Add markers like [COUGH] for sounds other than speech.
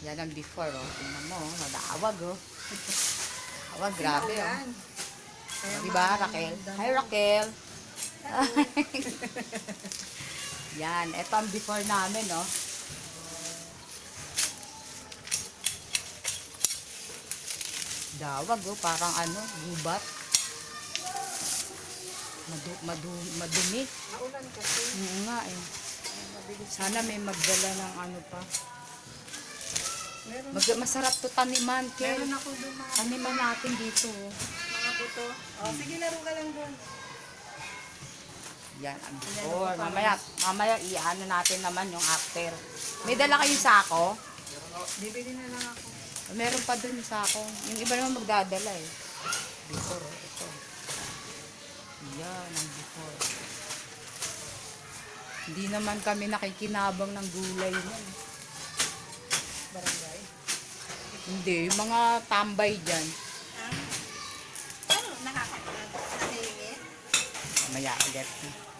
Yan ang before, oh. Tingnan mo, oh. Nadawag, oh. Awag, grabe, oh. Kaya Diba, maraming Raquel? Hi, Raquel. [LAUGHS] Yan, ito ang before namin, oh. Dawag, oh. Parang ano, gubat. Madu, madu, madumi. Naulan kasi. Oo nga, eh. Sana may magdala ng ano pa. Mag, masarap to taniman, Kel. meron ako mga, Taniman natin dito, mga buto. Oh, sige, laro ka lang doon. Yan ang before. Mamaya, mamaya i-ano natin naman yung after. May dala kayong sako? Bibili na lang ako. Meron pa dun yung sako. Yung iba naman magdadala eh. Before, ito. Yan ang before. Hindi naman kami nakikinabang ng gulay nun. Barangay. Hindi, yung mga tambay dyan. Ah, ano, nakakatawa. Nakaingit? Mamaya ulit.